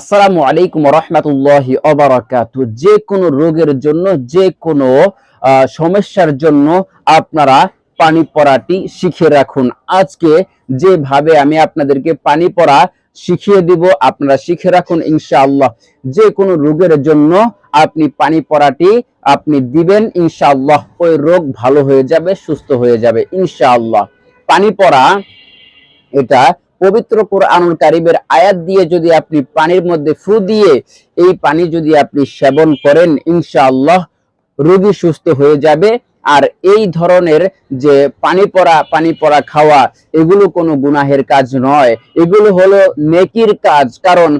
আসসালামু আলাইকুম রহমতুল্লাহ অবরাকাতু যে কোনো রোগের জন্য, যে কোনো সমস্যার জন্য আপনারা পানি পড়াটি শিখে রাখুন। আজকে যেভাবে আমি আপনাদেরকে পানি পড়া শিখিয়ে দিব, আপনারা শিখে রাখুন ইনশাআল্লাহ। যে কোনো রোগের জন্য আপনি পানি পড়াটি আপনি দিবেন ইনশাআল্লাহ। ওই রোগ ভালো হয়ে যাবে, সুস্থ হয়ে যাবে ইনশাআল্লাহ। পানি পড়া, এটা পবিত্র কোরআনুল কারিমের আয়াত দিয়ে যদি আপনি পানির মধ্যে ফু দিয়ে এই পানি যদি আপনি সেবন করেন, ইনশাআল্লাহ রোগী সুস্থ হয়ে যাবে। আর এই ধরনের যে পানি পড়া পানি পড়া খাওয়া, এগুলো কোনো গুনাহের কাজ নয়। এগুলো হলো নেকির কাজ। কারণ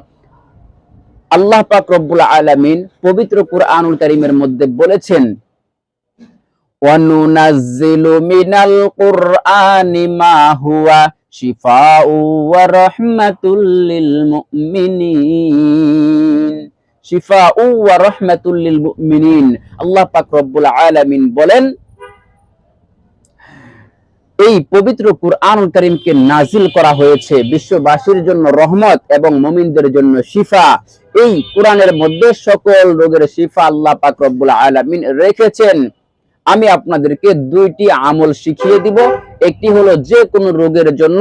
আল্লাহ পাক রব্বুল আলামিন পবিত্র কোরআনুল কারিমের মধ্যে বলেছেন, ওয়ানুনাজ্জিলু মিনাল কুরআনি মা হুয়া شِفَاءٌ وَرَحْمَةٌ لِلْمُؤْمِنِينَ شِفَاءٌ وَرَحْمَةٌ لِلْمُؤْمِنِينَ আল্লাহ পাক রব্বুল আলামিন বলেন এই পবিত্র কুরআনুল কারীমকে নাজিল করা হয়েছে বিশ্ববাসীর জন্য রহমত এবং মুমিনদের জন্য শিফা এই কোরআনের মধ্যে সকল রোগের শিফা আল্লাহ পাক রব্বুল আলামিন রেখেছেন আমি আপনাদেরকে দুইটি আমল শিখিয়ে দিব। একটি হলো যে কোনো রোগের জন্য,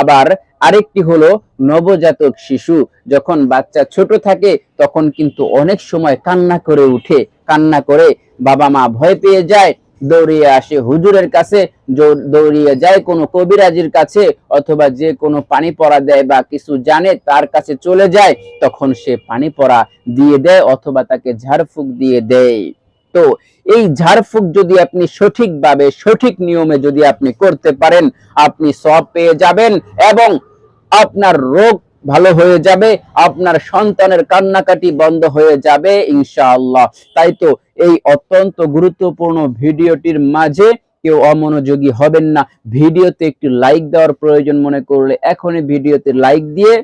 আবার আরেকটি হলো নবজাতক শিশু। যখন বাচ্চা ছোট থাকে, তখন কিন্তু অনেক সময় কান্না করে উঠে। কান্না করে বাবা মা ভয় পেয়ে যায়, দৌড়িয়ে আসে হুজুরের কাছে দৌড়িয়ে যায় কোনো কবিরাজির কাছে, অথবা যে কোনো পানি পড়া দেয় বা কিছু জানে তার কাছে চলে যায়, তখন সে পানি পড়া দিয়ে দেয় অথবা তাকে ঝাড়ফুঁক দিয়ে দেয়। তো এই ঝাড়ফুঁক যদি আপনি সঠিকভাবে, সঠিক নিয়মে যদি আপনি করতে পারেন, আপনি সব পেয়ে যাবেন এবং আপনার রোগ ভালো হয়ে যাবে, আপনার সন্তানের কান্নাকাটি বন্ধ হয়ে যাবে, ইনশাআল্লাহ। তাই তো এই অত্যন্ত গুরুত্বপূর্ণ ভিডিওটির মাঝে কেউ অমনোযোগী হবেন না। ভিডিওতে একটি লাইক দেওয়ার প্রয়োজন মনে করলে এখনই ভিডিওতে লাইক দিয়ে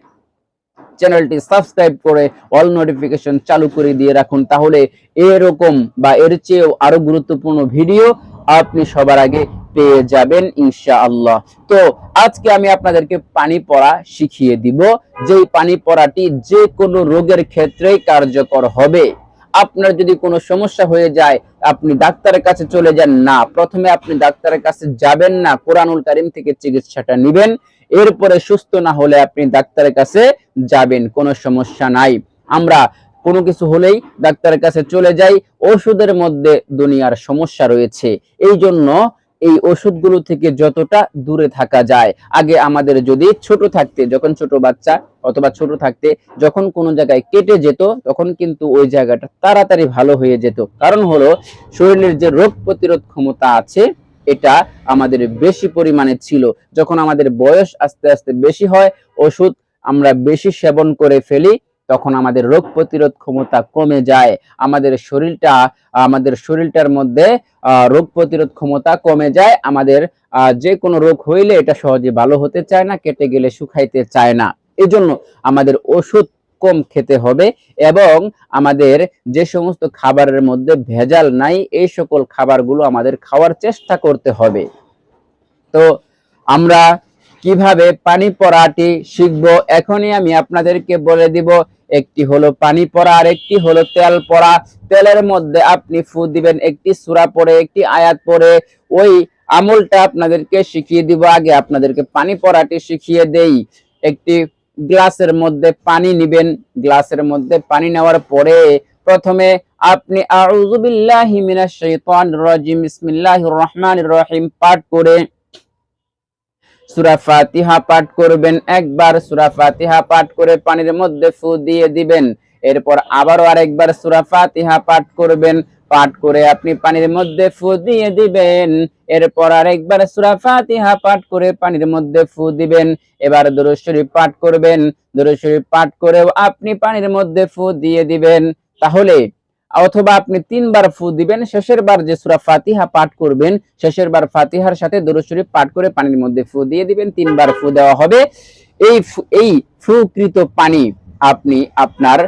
চ্যানেলটি সাবস্ক্রাইব করে অল নোটিফিকেশন চালু করে দিয়ে রাখুন। তাহলে এরকম বা এর চেয়েও আরও গুরুত্বপূর্ণ ভিডিও আপনি সবার আগে পেয়ে যাবেন ইনশাআল্লাহ। তো আজকে আমি আপনাদেরকে পানি পড়া শিখিয়ে দিব। যেই পানি পড়াটি যে কোনো রোগের ক্ষেত্রেই কার্যকর হবে। আপনার যদি কোনো সমস্যা হয়ে যায়, আপনি ডাক্তারের কাছে চলে যান, না। প্রথমে আপনি ডাক্তারের কাছে যাবেন না, কোরআনুল কারিম থেকে চিকিৎসাটা নেবেন। এরপরে সুস্থ না হলে আপনি ডাক্তারের কাছে যাবেন, কোনো সমস্যা নাই। আমরা কোনো কিছু হলেই ডাক্তারের কাছে চলে যাই, ওষুধের মধ্যে দুনিয়ার সমস্যা রয়েছে। এই জন্য এই ওষুধগুলো থেকে যতটা দূরে থাকা যায়, আগে আমাদের যদি ছোট থাকতে, যখন ছোট বাচ্চা অথবা ছোট থাকতে, যখন কোনো জায়গায় কেটে যেত, তখন কিন্তু ওই জায়গাটা তাড়াতাড়ি ভালো হয়ে যেত। কারণ হলো, শরীরের যে রোগ প্রতিরোধ ক্ষমতা আছে এটা আমাদের বেশি পরিমাণে ছিল। যখন আমাদের বয়স আস্তে আস্তে বেশি হয়, ওষুধ আমরা বেশি সেবন করে ফেলি, তখন আমাদের রোগ প্রতিরোধ ক্ষমতা কমে যায়। আমাদের শরীরটা, আমাদের শরীরটার মধ্যে রোগ প্রতিরোধ ক্ষমতা কমে যায়। আমাদের যে কোনো রোগ হইলে এটা সহজে ভালো হতে চায় না, কেটে গেলে শুকাইতে চায় না। এজন্য আমাদের ওষুধ কম খেতে হবে এবং আমাদের যে সমস্ত খাবারের মধ্যে ভেজাল নাই, এই সকল খাবারগুলো আমাদের খাওয়ার চেষ্টা করতে হবে। তো আমরা কীভাবে পানি পড়াটি শিখব? এখনই আমি আপনাদেরকে বলে দিব, একটি হলো পানি পড়া আর একটি হলো তেল পড়া তেলের মধ্যে আপনি ফু দিবেন, একটি সূরা পড়ে একটি আয়াত পড়ে ওই আমলটা আপনাদেরকে শিখিয়ে দিব। আগে আপনাদেরকে পানি পড়াটি শিখিয়ে দেই। একটি গ্লাসের মধ্যে পানি নিবেন। গ্লাসের মধ্যে পানি নেওয়ার পরে প্রথমে আপনি রহিম পাঠ করে সূরা পাঠ করবেন। একবার সূরা পাঠ করে পানির মধ্যে ফু দিয়ে দিবেন। এরপর আবারও আরেকবার সূরা ফাতিহা পাঠ করবেন। পাঠ করে আপনি পানির মধ্যে ফু দিয়ে দিবেন। এরপর আরেকবার সুরা ফাতিহা পাঠ করে পানির মধ্যে ফু দিবেন। এবার দরুদ পাঠ করবেন। দরুদ পাঠ করেও আপনি পানির মধ্যে ফু দিয়ে দিবেন। তাহলে অথবা আপনি তিনবার ফু দিবেন শেষের বার যে সূরা ফাতিহা পাঠ করবেন শেষের বার ফাতিহার সাথে দরুদ পাঠ করে পানির মধ্যে ফু দিয়ে দিবেন। তিনবার ফু দেওয়া হবে। এই এই ফুকৃত পানি আপনি আপনার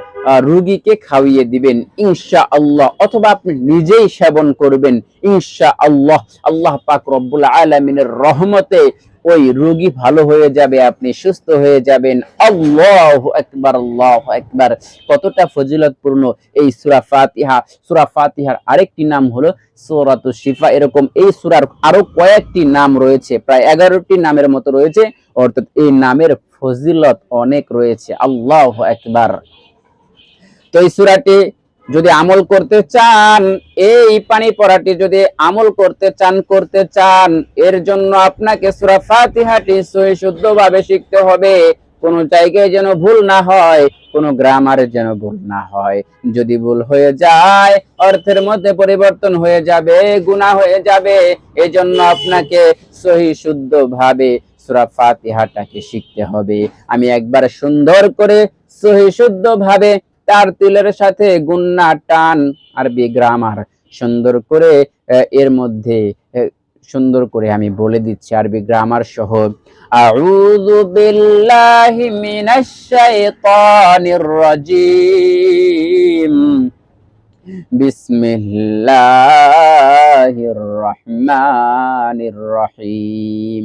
রুগীকে খাওয়িয়ে দিবেন ইনশা আল্লাহ অথবা আপনি নিজেই সেবন করবেন ইনশা আল্লাহ আল্লাহ পাক রব্বুল আলমিনের রহমতে ওই রোগী ভালো হয়ে যাবে, আপনি সুস্থ হয়ে যাবেন। আল্লাহু আকবার আল্লাহু আকবার। কতটা ফজিলতপূর্ণ এই সূরা ফাতিহা। সূরা ফাতিহার আরেকটি নাম হলো সূরাতু শিফা। এরকম এই সূরার আরও কয়েকটি নাম রয়েছে, প্রায় এগারোটি নামের মতো রয়েছে। অর্থাৎ এই নামের ফজিলত অনেক রয়েছে। আল্লাহু আকবার। তো এই সূরাটি যদি আমল করতে চান, এই পানি পড়াটি যদি আমল করতে চান করতে চান, এর জন্য আপনাকে সূরা ফাতিহাটি সহি শুদ্ধভাবে শিখতে হবে। কোন জায়গায় যেন ভুল না হয়, কোন গ্রামারে যেন ভুল না হয়। যদি ভুল হয়ে যায়, অর্থের মধ্যে পরিবর্তন হয়ে যাবে, গুনাহ হয়ে যাবে। এজন্য আপনাকে সহি শুদ্ধভাবে সূরা ফাতিহাটাকে শিখতে হবে। আমি একবার সুন্দর করে সহি শুদ্ধভাবে তার তিলের সাথে গুন্না, টান আরবি গ্রামার সুন্দর করে এর মধ্যে সুন্দর করে আমি বলে দিচ্ছি আরবি গ্রামার সহ। আউযু বিল্লাহি মিনাশ শাইতানির রাজিম। বিসমিল্লাহির রহমানির রহিম।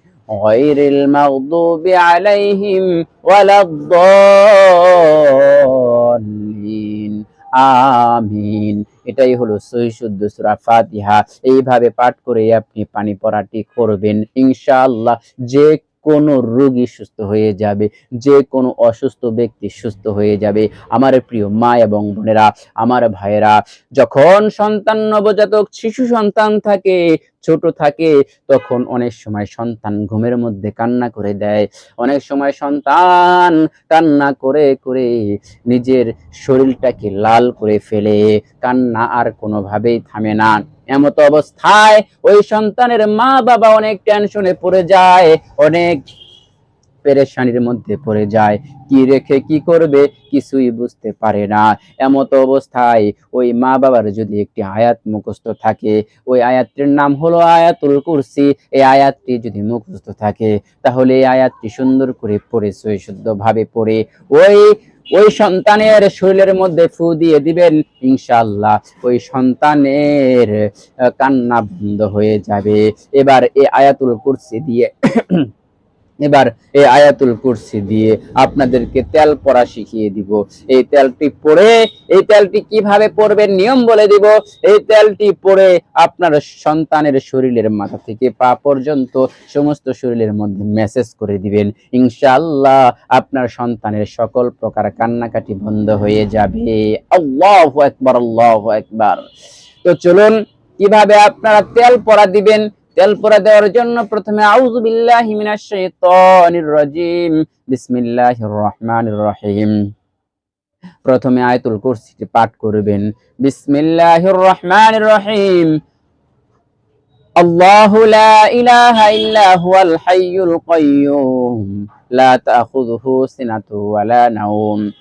غير المغضوب عليهم ولا الضالين আমিন এটাই হলো সহি শুদ্ধ সূরা ফাতিহা এইভাবে পাঠ করে আপনি পানি পড়াটি করবেন ইনশাআল্লাহ যে কোন রোগী সুস্থ হয়ে যাবে যে কোনো অসুস্থ ব্যক্তি সুস্থ হয়ে যাবে আমার প্রিয় মা এবং বোনেরা আমার ভাইয়েরা যখন সন্তান নবজাতক শিশু সন্তান থাকে ছোট থাকে, তখন অনেক সময় সন্তান ঘুমের মধ্যে কান্না করে দেয়। অনেক সময় সন্তান কান্না করে করে নিজের শরীরটাকে লাল করে ফেলে। কান্না আর কোনোভাবেই থামে না। এমত অবস্থায় ওই সন্তানের মা বাবা অনেক টেনশনে পড়ে যায়। অনেক পেরেশানির মধ্যে পড়ে যায়। কি রেখে কি করবে কিছুই বুঝতে পারে না। এমত অবস্থায় ওই মা বাবার যদি একটি আয়াত মুখস্থ থাকে, ওই আয়াতটির নাম হলো আয়াতুল কুরসি। এই আয়াতটি যদি মুখস্থ থাকে, তাহলে এই আয়াতটি সুন্দর করে পড়ে শুদ্ধ ভাবে পড়ে। ওই ওই সন্তানের শরীরের মধ্যে ফু দিয়ে দিবেন ইনশাল্লাহ ওই সন্তানের কান্না বন্ধ হয়ে যাবে। এবার এই আয়াতুল কুরসি দিয়ে এবার এই আয়াতুল কুরসি দিয়ে আপনাদেরকে তেল পড়া শিখিয়ে দিব। এই তেলটি পড়ে, এই তেলটি কীভাবে পড়বেন নিয়ম বলে দিব। এই তেলটি পড়ে আপনার সন্তানের শরীরের মাথা থেকে পা পর্যন্ত সমস্ত শরীরের মধ্যে মেসেজ করে দিবেন। ইনশাআল্লাহ আপনার সন্তানের সকল প্রকার কান্নাকাটি বন্ধ হয়ে যাবে। আল্লাহু আকবার আল্লাহু আকবার। তো চলুন, কীভাবে আপনারা তেল পড়া দিবেন? তেল পোড়া দেওয়ার জন্য প্রথমে আউযু বিল্লাহি মিনাশ শাইতানির রাজিম। বিসমিল্লাহির প্রথমে আয়াতুল কুরসিটি পাঠ করবেন। বিসমিল্লাহির রহমান রহিম। আল্লাহু লা ইলাহা ইল্লা হুয়াল হাইয়ুল কাইয়্যুম লা তাখুযুহু সিনাতু ওয়ালা নাওম।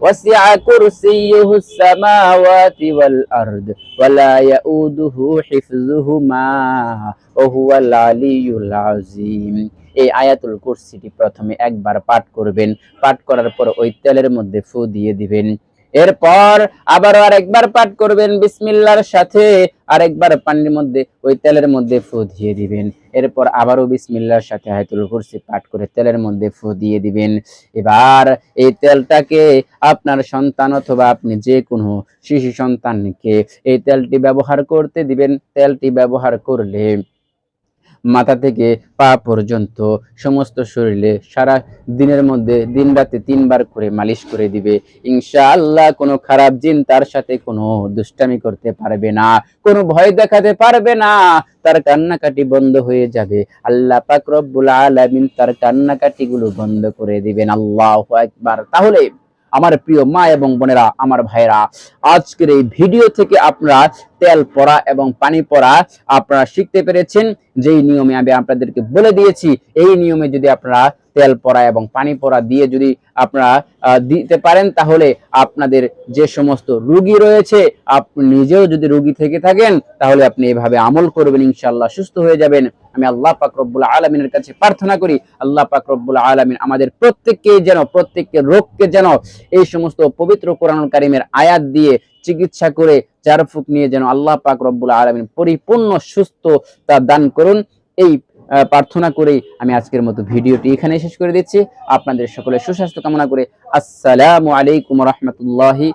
وسع كرسيه السماوات والأرض ولا يؤوده حفظهما وهو العلي العظيم এই আয়াতুল কুরসিটি প্রথমে একবার পাঠ করবেন পাঠ করার পর ওই তেলের মধ্যে ফু দিয়ে দিবেন এরপর আবারও আরেকবার পাঠ করবেন বিসমিল্লার সাথে, আরেকবার পানির মধ্যে, ওই তেলের মধ্যে ফু দিয়ে দিবেন। এরপর আবারও বিসমিল্লার সাথে হায়তুল কুরসি পাঠ করে তেলের মধ্যে ফু দিয়ে দিবেন। এবার এই তেলটাকে আপনার সন্তান অথবা আপনি যে কোনো শিশু সন্তানকে এই তেলটি ব্যবহার করতে দিবেন। তেলটি ব্যবহার করলে মাথা থেকে পা পর্যন্ত সমস্ত শরীরে সারা দিনের মধ্যে দিন রাতে তিনবার করে মালিশ করে দিবে। ইনশাআল্লাহ কোনো খারাপ জিন তার সাথে কোনো দুষ্টামি করতে পারবে না, কোনো ভয় দেখাতে পারবে না। তার কান্নাকাটি বন্ধ হয়ে যাবে। আল্লাহ পাক আলামিন তার কান্নাকাটি গুলো বন্ধ করে দিবেন। আল্লাহ একবার তাহলে আমার প্রিয় মা এবং বোনেরা, আমার ভাইরা আজকের এই ভিডিও থেকে আপনারা তেল পড়া এবং পানি পড়া আপনারা শিখতে পেরেছেন। যেই নিয়মে আমি আপনাদেরকে বলে দিয়েছি, এই নিয়মে যদি আপনারা তেল পড়া এবং পানি পড়া দিয়ে যদি আপনারা দিতে পারেন, তাহলে আপনাদের যে সমস্ত রুগী রয়েছে আপনি নিজেও যদি রুগী থেকে থাকেন, তাহলে আপনি এভাবে আমল করবেন, ইনশাআল্লাহ সুস্থ হয়ে যাবেন। আমি আল্লাহ পাক রব্বুল আলমিনের কাছে প্রার্থনা করি, আল্লাহ পাক রব্বুল আলমিন আমাদের প্রত্যেককে যেন, প্রত্যেককে রোগকে যেন এই সমস্ত পবিত্র কোরআন কারিমের আয়াত দিয়ে চিকিৎসা করে চারফুক নিয়ে যেন আল্লাহ পাক রব্বুল আলমিন পরিপূর্ণ সুস্থ তা দান করুন। এই প্রার্থনা করেই আমি আজকের মতো ভিডিওটি এখানে শেষ করে দিচ্ছি। আপনাদের সকলে সুস্বাস্থ্য কামনা করে আসসালামু আলাইকুম রহমতুল্লাহি